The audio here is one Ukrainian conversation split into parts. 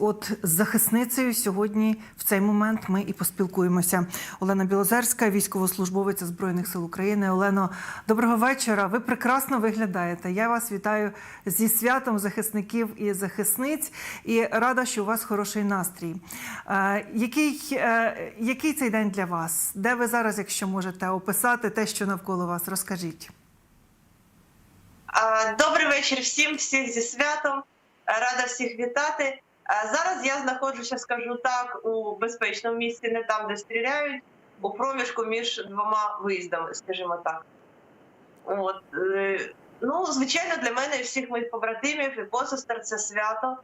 От з захисницею сьогодні в цей момент ми і поспілкуємося. Олена Білозерська, військовослужбовиця Збройних сил України. Олено, доброго вечора. Ви прекрасно виглядаєте. Я вас вітаю зі святом захисників і захисниць і рада, що у вас хороший настрій. Е, який, е, який цей день для вас? Де ви зараз, якщо можете описати те, що навколо вас? Розкажіть. Добрий вечір всім, всіх зі святом. Рада всіх вітати. Зараз я знаходжуся, скажу так, у безпечному місці, не там, де стріляють, у проміжку між двома виїздами, скажімо так. От. е, Ну, звичайно, для мене і всіх моїх побратимів і посестер це свято.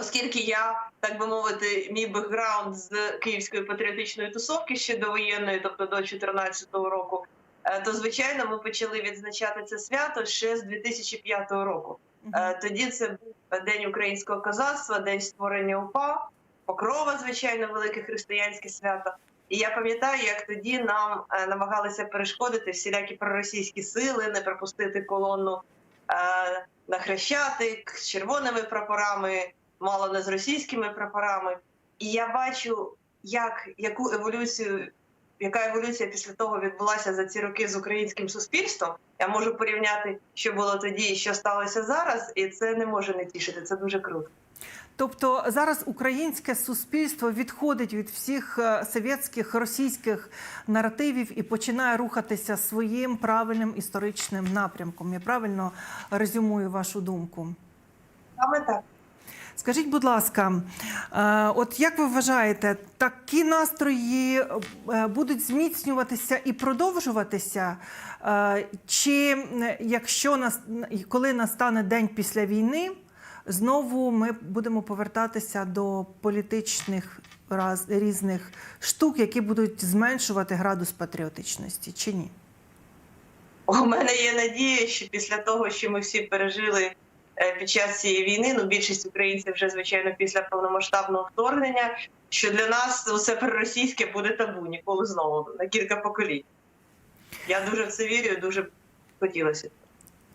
Оскільки я, так би мовити, мій бекграунд з Київської патріотичної тусовки ще до воєнної, тобто до 2014 року, Е, то звичайно ми почали відзначати це свято ще з 2005 року. Е, Тоді це був День українського козацтва, день створення УПА, Покрова, звичайно, велике християнське свято. І я пам'ятаю, як тоді нам е, намагалися перешкодити всілякі проросійські сили, не пропустити колону е, на Хрещатик з червоними прапорами, мало не з російськими прапорами. І я бачу, як яку еволюцію яка еволюція після того відбулася за ці роки з українським суспільством. Я можу порівняти, що було тоді і що сталося зараз, і це не може не тішити. Це дуже круто. Тобто зараз українське суспільство відходить від всіх е, совєтських російських наративів і починає рухатися своїм правильним історичним напрямком. Я правильно резюмую вашу думку. Саме так. Скажіть, будь ласка, е, от як ви вважаєте, такі настрої е, будуть зміцнюватися і продовжуватися? Е, Чи якщо нас коли настане день після війни, знову ми будемо повертатися до політичних раз, різних штук, які будуть зменшувати градус патріотичності, чи ні? У мене є надія, що після того, що ми всі пережили під час цієї війни, ну більшість українців вже звичайно після повномасштабного вторгнення, що для нас усе проросійське буде табу ніколи знову на кілька поколінь. Я дуже в це вірю, дуже хотілося.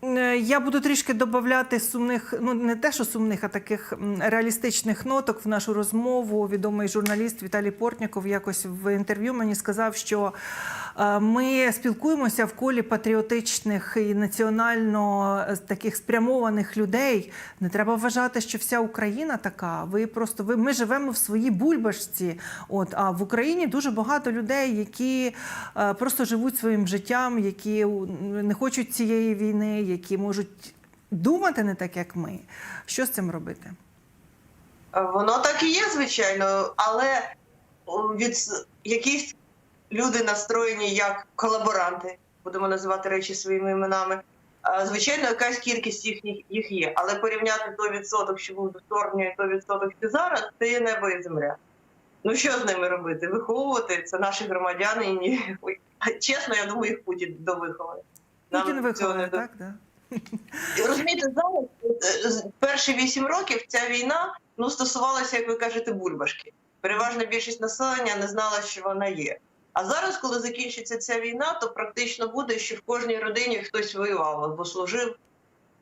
Е, Я буду трішки додати сумних, ну не те, що сумних, а таких реалістичних ноток в нашу розмову. Відомий журналіст Віталій Портніков якось в інтерв'ю мені сказав, що е, ми спілкуємося в колі патріотичних і національно е, таких спрямованих людей. Не треба вважати, що вся Україна така. Ви просто ви ми живемо в своїй бульбашці. От а в Україні дуже багато людей, які е, просто живуть своїм життям, які не хочуть цієї війни, які можуть думати не так, як ми. Що з цим робити? Воно так і є, звичайно, але від якісь люди настроєні як колаборанти, будемо називати речі своїми іменами. Звичайно, якась кількість їхніх їх є, але порівняти той відсоток, що був до вторгнення, і той відсоток, що зараз, це є небо і земля. Ну що з ними робити? Виховувати це наші громадяни. І ні... Чесно, я думаю, їх Путін довиховує. Нам Путін виховує, не до- так? Да? Розумієте, зараз е, з- перші вісім років ця війна ну стосувалася, як ви кажете, бульбашки. Переважна більшість населення не знала, що вона є. А зараз, коли закінчиться ця війна, то практично буде, що в кожній родині хтось воював або служив.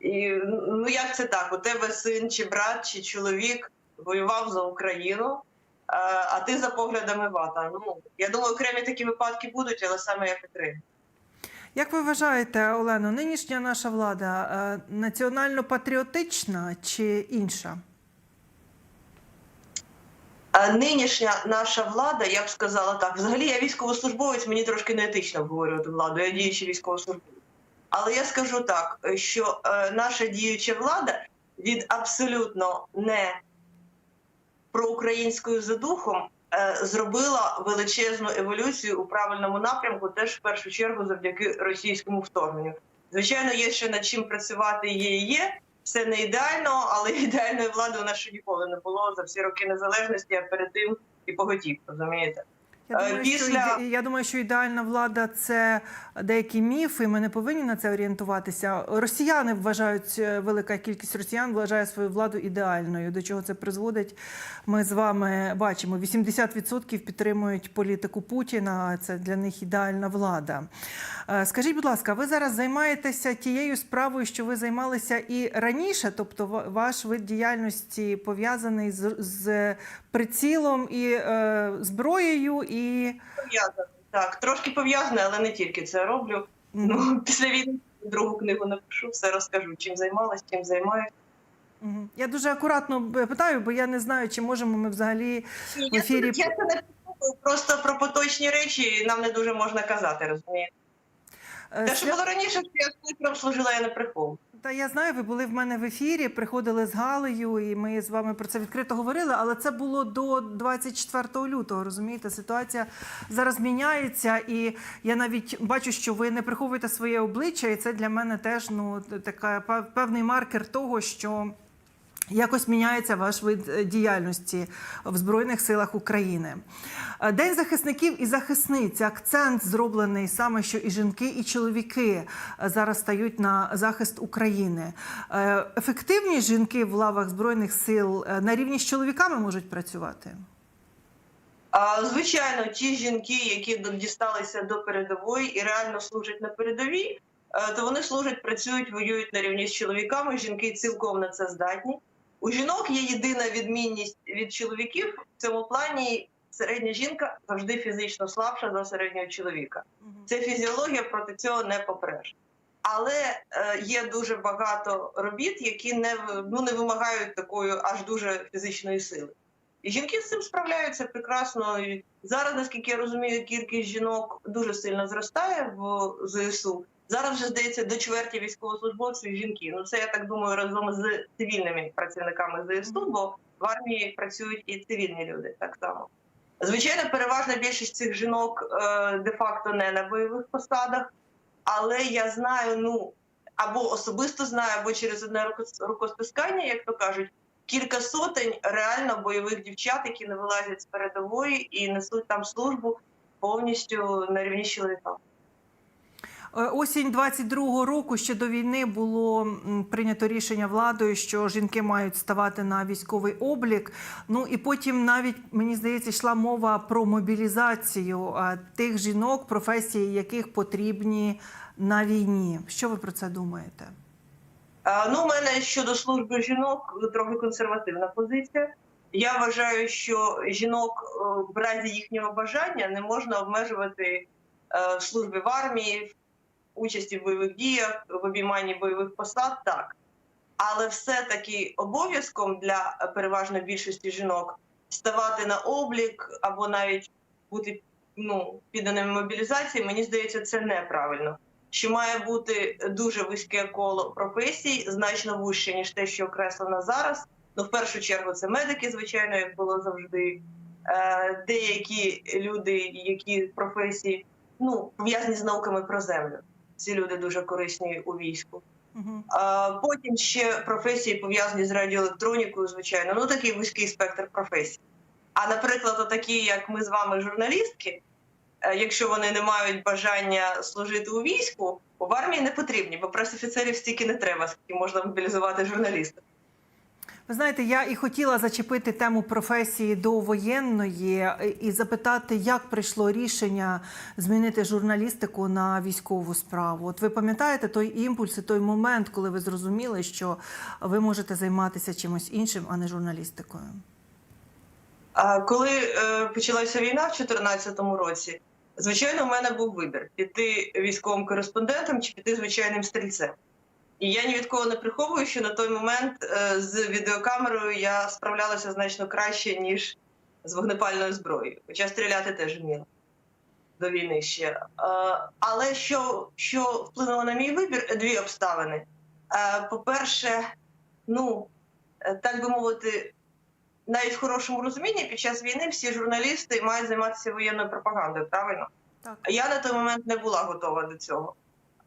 І ну як це так? У тебе син, чи брат, чи чоловік воював за Україну, а, ти за поглядами вата. Ну я думаю, окремі такі випадки будуть, але саме як окремі. Як ви вважаєте, Олено, нинішня наша влада е, національно-патріотична чи інша? Нинішня наша влада, я б сказала так. Взагалі, я військовослужбовець, мені трошки неетично обговорювати владу, я діючий військовослужбовець. Але я скажу так, що е, наша діюча влада від абсолютно не проукраїнською за духом е, зробила величезну еволюцію у правильному напрямку, теж в першу чергу завдяки російському вторгненню. Звичайно, є ще над чим працювати, є і є. Все не ідеально, але ідеальної влади у нас ще ніколи не було за всі роки незалежності, а перед тим і поготів, розумієте? Я Е, думаю, що, після- іде- я думаю, що ідеальна влада це деякі міфи. і Ми не повинні на це орієнтуватися. Росіяни вважають е, велика кількість росіян вважає свою владу ідеальною. До чого це призводить? Ми з вами бачимо. 80% підтримують політику Путіна. Це для них ідеальна влада. Е, Скажіть, будь ласка, ви зараз займаєтеся тією справою, що ви займалися і раніше, тобто ваш вид діяльності пов'язаний з, з прицілом і е, зброєю, і Пов'язаний. Так, трошки пов'язане, але не тільки це роблю. Ну, після війни другу книгу напишу, все розкажу, чим займалась, чим займаюся. Я дуже акуратно питаю, бо я не знаю, чи можемо ми взагалі В ефірі- Я, я це не просто про поточні речі нам не дуже можна казати, розумієте? е, Те, що було раніше, що я служила, я не приховую. Та я знаю, ви були в мене в ефірі, приходили з Галею, і ми з вами про це відкрито говорили. Але це було до 24 лютого. Розумієте, ситуація зараз міняється, і я навіть бачу, що ви не приховуєте своє обличчя, і це для мене теж ну така певний маркер того, що. Якось міняється ваш вид е, діяльності в Збройних силах України. Е, День захисників і захисниць. Акцент зроблений саме, що і жінки, і чоловіки е, зараз стають на захист України. Ефективні жінки в лавах Збройних сил на рівні з чоловіками можуть працювати. Звичайно, ті жінки, які дісталися до передової і реально служать на передовій, то вони служать, працюють, воюють на рівні з чоловіками. Жінки цілком на це здатні. У жінок є єдина відмінність від чоловіків в цьому плані. Середня жінка завжди фізично слабша за середнього чоловіка. Це фізіологія, проти цього не попреш. Але е, є дуже багато робіт, які не ну не вимагають такої аж дуже фізичної сили. І жінки з цим справляються прекрасно. І зараз, наскільки я розумію, кількість жінок дуже сильно зростає в ЗСУ. Зараз вже здається до чверті військовослужбовців жінки. Ну це я так думаю разом з цивільними працівниками ЗСУ, бо в армії працюють і цивільні люди так само. Звичайно, переважна більшість цих жінок е, де-факто не на бойових посадах, але я знаю, ну або особисто знаю, або через одне руко- рукостискання, як то кажуть, кілька сотень реально бойових дівчат, які не вилазять з передової і несуть там службу повністю на рівні з чоловіками. Е, Осінь 22-го року ще до війни було прийнято рішення владою, що жінки мають ставати на військовий облік. Ну і потім навіть мені здається йшла мова про мобілізацію е, тих жінок, професії яких потрібні на війні. Що ви про це думаєте? Ну, у мене щодо служби жінок трохи консервативна позиція. Я вважаю, що жінок е, в разі їхнього бажання не можна обмежувати е, в службі в армії, участі в бойових діях, в обійманні бойових посад, так. Але все-таки обов'язком для переважної більшості жінок ставати на облік або навіть бути ну, підданими мобілізації, мені здається, це неправильно що має бути дуже вузьке коло професій, значно вище, ніж те, що окреслено зараз. Ну, в першу чергу, це медики, звичайно, як було завжди. Е, деякі люди, які професії ну, пов'язані з науками про землю. Ці люди дуже корисні у війську. Угу. А потім ще професії пов'язані з радіоелектронікою, звичайно. Ну такий вузький спектр професій. А наприклад, такі, як ми з вами, журналістки, е, якщо вони не мають бажання служити у війську, в армії не потрібні, бо пресофіцерів стільки не треба, скільки можна мобілізувати журналістів. Ви знаєте, я і хотіла зачепити тему професії довоєнної е, і запитати, як прийшло рішення змінити журналістику на військову справу. От ви пам'ятаєте той імпульс, і той момент, коли ви зрозуміли, що ви можете займатися чимось іншим, а не журналістикою? А коли е, почалася війна в 2014 році, звичайно, у мене був вибір: піти військовим кореспондентом чи піти звичайним стрільцем. І я ні від кого не приховую, що на той момент е, з відеокамерою я справлялася значно краще, ніж з вогнепальною зброєю. Хоча стріляти теж вміла до війни ще. Е, але що, що вплинуло на мій вибір? Дві обставини. Е, по-перше, ну, так би мовити, навіть в хорошому розумінні під час війни всі журналісти мають займатися воєнною пропагандою, правильно? Так. Я на той момент не була готова до цього.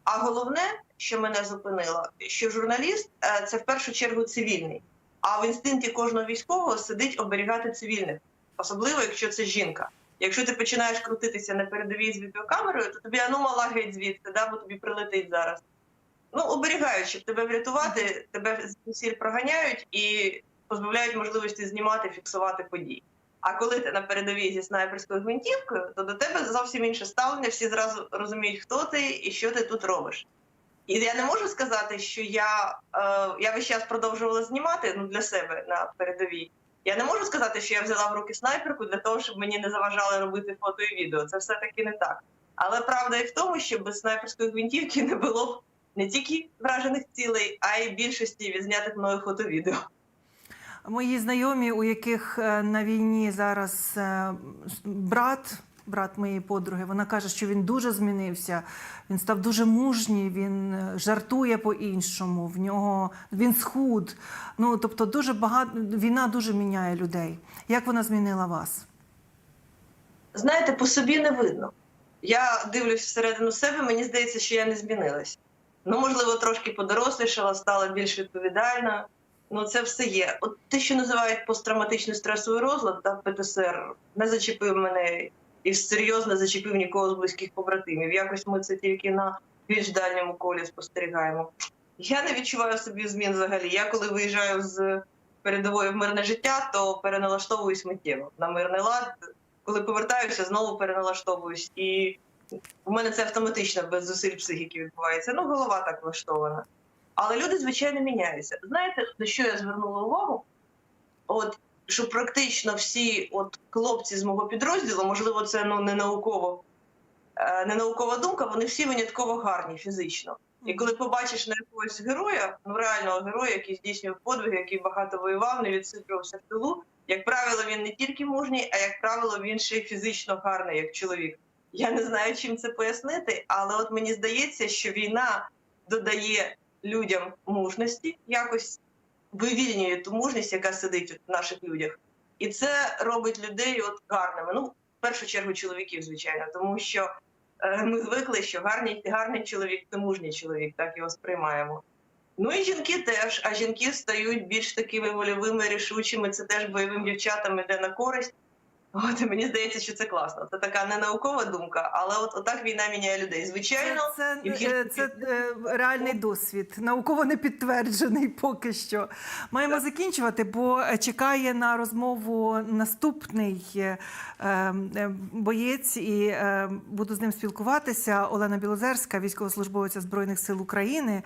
А головне, що мене зупинило, що журналіст е, це в першу чергу цивільний. А в інстинкті кожного військового сидить оберігати цивільних, особливо якщо це жінка. Якщо ти починаєш крутитися на передовій з відеокамерою, то тобі ану мала геть звідси, да, бо тобі прилетить зараз. Ну, оберігають, щоб тебе врятувати, тебе звідсіль проганяють і позбавляють можливості знімати, фіксувати події. А коли ти на передовій зі снайперською гвинтівкою, то до тебе зовсім інше ставлення, всі зразу розуміють, хто ти і що ти тут робиш. І я не можу сказати, що я, е, я весь час продовжувала знімати ну, для себе на передовій. Я не можу сказати, що я взяла в руки снайперку для того, щоб мені не заважали робити фото і відео. Це все-таки не так. Але правда і в тому, що без снайперської гвинтівки не було б не тільки вражених цілей, а й більшості відзнятих мною фото-відео. Мої знайомі, у яких е, на війні зараз е, брат, брат моєї подруги, вона каже, що він дуже змінився. Він став дуже мужній, він е, жартує по-іншому. В нього він схуд. Ну тобто, дуже багато війна дуже міняє людей. Як вона змінила вас? Знаєте, по собі не видно. Я дивлюсь всередину себе, мені здається, що я не змінилась. Ну, можливо, трошки подорослішала, стала більш відповідальна. Ну, це все є. От те, що називають посттравматичний стресовий розлад та ПТСР, не зачепив мене і серйозно зачепив нікого з близьких побратимів. Якось ми це тільки на більш дальньому колі спостерігаємо. Я не відчуваю собі змін взагалі. Я коли виїжджаю з передової в мирне життя, то переналаштовуюсь миттєво на мирний лад. Коли повертаюся, знову переналаштовуюсь. І в мене це автоматично без зусиль психіки відбувається. Ну, голова так влаштована. Але люди, звичайно, міняються. Знаєте, на що я звернула увагу? От що практично всі от хлопці з мого підрозділу, можливо, це ну не науково, е, не наукова думка, вони всі винятково гарні фізично. І коли побачиш на якогось героя, ну реального героя, який здійснював подвиги, який багато воював, не відсиджувався в тилу, як правило, він не тільки мужній, а як правило, він ще й фізично гарний, як чоловік. Я не знаю, чим це пояснити, але от мені здається, що війна додає людям мужності, якось вивільнює ту мужність, яка сидить в наших людях. І це робить людей от гарними. Ну, в першу чергу, чоловіків, звичайно, тому що е, ми звикли, що гарний, гарний чоловік це мужній чоловік, так його сприймаємо. Ну і жінки теж, а жінки стають більш такими вольовими, рішучими. Це теж бойовим дівчатам іде на користь. От мені здається, що це класно. Це така не наукова думка, але от отак війна міняє людей. Звичайно, Це, це, це е, реальний досвід, науково не підтверджений поки що. Маємо закінчувати, бо е, чекає на розмову наступний е, е, боєць, і е, буду з ним спілкуватися. Олена Білозерська, військовослужбовиця Збройних сил України.